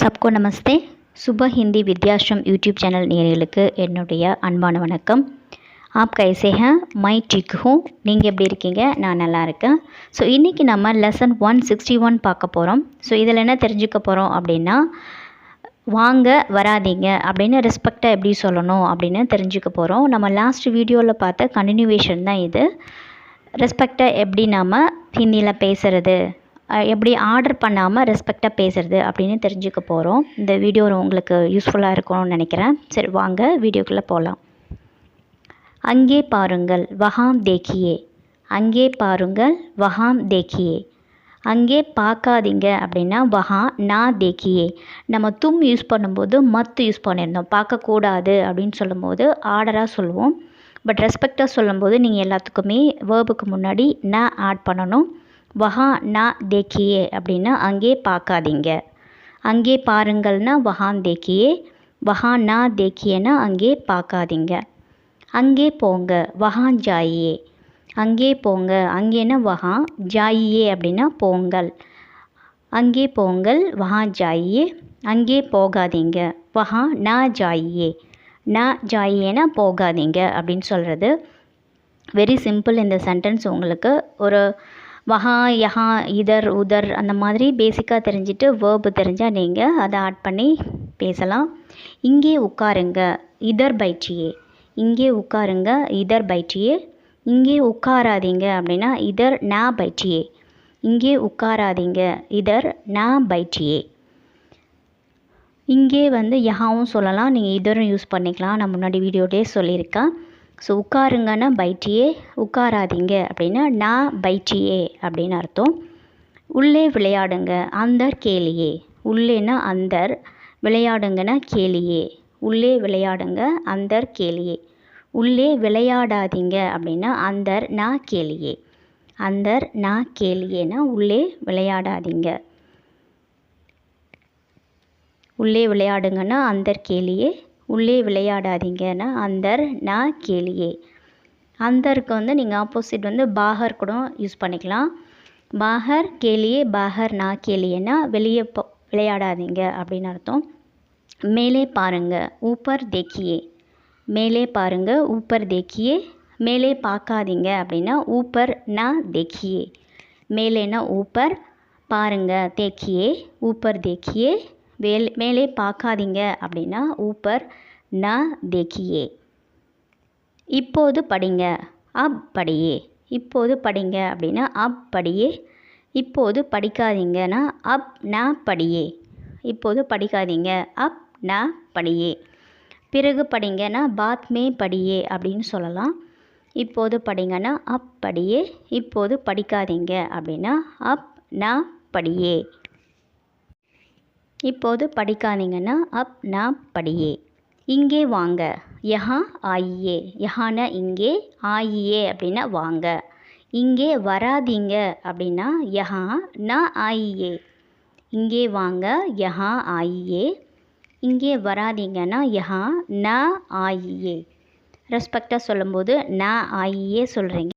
சப்கோ நமஸ்தே. சுப Hindi Vidyashram YouTube channel நேர்களுக்கு என்னுடைய அன்பான வணக்கம். ஆப் கைசே மை டிக் ஹூ. நீங்கள் எப்படி இருக்கீங்க? நான் நல்லா இருக்கேன். ஸோ இன்றைக்கி நம்ம லெசன் ஒன் சிக்ஸ்டி ஒன் பார்க்க போகிறோம் ஸோ இதில் என்ன தெரிஞ்சுக்க போகிறோம் அப்படின்னா வாங்க வராதீங்க அப்படின்னு ரெஸ்பெக்டாக எப்படி சொல்லணும் அப்படின்னு தெரிஞ்சுக்க போகிறோம் நம்ம லாஸ்ட் வீடியோவில் பார்த்த கண்டினியூவேஷன் தான் இது. ரெஸ்பெக்டாக எப்படி நாம் ஹிந்தியில் பேசுகிறது எப்படி ஆர்டர் பண்ணாமல் ரெஸ்பெக்டாக பேசுகிறது அப்படின்னு தெரிஞ்சுக்க போகிறோம் இந்த வீடியோ உங்களுக்கு யூஸ்ஃபுல்லாக இருக்கும்னு நினைக்கிறேன். சரி வாங்க வீடியோக்குள்ளே போகலாம் அங்கே பாருங்கள் வஹாம் தேக்கியே. அங்கே பாருங்கள் வஹாம் தேக்கியே. அங்கே பார்க்காதீங்க அப்படின்னா வஹா நான் தேக்கியே. நம்ம தும் யூஸ் பண்ணும்போது மத்து யூஸ் பண்ணியிருந்தோம். பார்க்கக்கூடாது அப்படின்னு சொல்லும்போது ஆர்டராக சொல்லுவோம். பட் ரெஸ்பெக்டாக சொல்லும்போது நீங்கள் எல்லாத்துக்குமே வேர்புக்கு முன்னாடி நான் ஆட் பண்ணணும். வஹா நா தேக்கியே அப்படின்னா அங்கே பார்க்காதீங்க. அங்கே பாருங்கள்னா வஹான் தேக்கியே. வஹா நா தேக்கியேன்னா அங்கே பார்க்காதீங்க. அங்கே போங்க வஹான் ஜாயியே. அங்கே போங்க அங்கேனா வஹா ஜாயியே அப்படின்னா போங்கள். அங்கே போங்கள் வஹா ஜாயியே. அங்கே போகாதீங்க வஹா நா ஜாயியே. நா ஜாயியேனா போகாதீங்க அப்படின்னு சொல்கிறது வெரி சிம்பிள் இந்த சென்டென்ஸ் உங்களுக்கு ஒரு வஹா யஹா இதர் உதர் அந்த மாதிரி பேசிக்காக தெரிஞ்சுட்டு வேர்பு தெரிஞ்சால் நீங்கள் அதை ஆட் பண்ணி பேசலாம். இங்கே உட்காருங்க இதர் பயிற்சியே இங்கே உட்காருங்க இதர் பைட்டியே இங்கே உட்காராதீங்க அப்படின்னா இதர் நா பயிற்சியே இங்கே உட்காராதீங்க இதர் நா பைட்டியே இங்கே வந்து யஹாவும் சொல்லலாம் நீங்கள் இதரும் யூஸ் பண்ணிக்கலாம். நான் முன்னாடி வீடியோடே சொல்லியிருக்கேன். ஸோ உட்காருங்கன்னா பைட்டியே உட்காராதீங்க. அப்படின்னா நான் பைட்டியே அப்படின்னு அர்த்தம். உள்ளே விளையாடுங்க அந்தர் கேளியே உள்ளேனா அந்தர் விளையாடுங்கன்னா கேலியே. உள்ளே விளையாடுங்க அந்தர் கேலியே. உள்ளே விளையாடாதீங்க அப்படின்னா அந்தர் நான் கேளியே அந்தர் நான் கேளியேனா உள்ளே விளையாடாதீங்க. உள்ளே விளையாடுங்கன்னா அந்தர் கேளியே உள்ளே விளையாடாதீங்கன்னா அந்தர் நான் கேளியே. அந்தருக்கு வந்து நீங்கள் ஆப்போசிட் வந்து பாகர் கூட யூஸ் பண்ணிக்கலாம். பாகர் கேளியே பாகர் நான் கேளியேன்னா வெளியே போ விளையாடாதீங்க அப்படின்னு அர்த்தம். மேலே பாருங்கள் ஊப்பர் தேக்கியே. மேலே பாருங்கள் ஊப்பர் தேக்கியே. மேலே பார்க்காதீங்க அப்படின்னா ஊப்பர் நான் தேக்கியே. மேலேனா ஊப்பர் பாருங்கள் தேக்கியே ஊப்பர் தேக்கியே. வேல் மேலே பார்க்காதீங்க அப்படின்னா ஊப்பர் ந தேக்கியே இப்போது படிங்க. அப் படியே. இப்போது படிங்க அப்படின்னா அப் படியே. இப்போது படிக்காதீங்கன்னா அப் ந படியே. இப்போது படிக்காதீங்க. அப் ந படியே. பிறகு படிங்கன்னா பாத்மே படியே அப்படின்னு சொல்லலாம். இப்போது படிங்கன்னா அப் படியே. இப்போது படிக்காதீங்க அப்படின்னா அப் ந படியே. இப்போது படிக்காதீங்கன்னா அப் நா படியே. இங்கே வாங்க. யஹா ஆயியே. யஹான இங்கே ஆயியே அப்படின்னா வாங்க. இங்கே வராதீங்க அப்படின்னா யஹா நா ஆயியே. இங்கே வாங்க. யஹா ஆயியே. இங்கே வராதீங்கன்னா யஹா ந ஆயியே. ரெஸ்பெக்டாக சொல்லும்போது ந ஆயியே சொல்கிறீங்க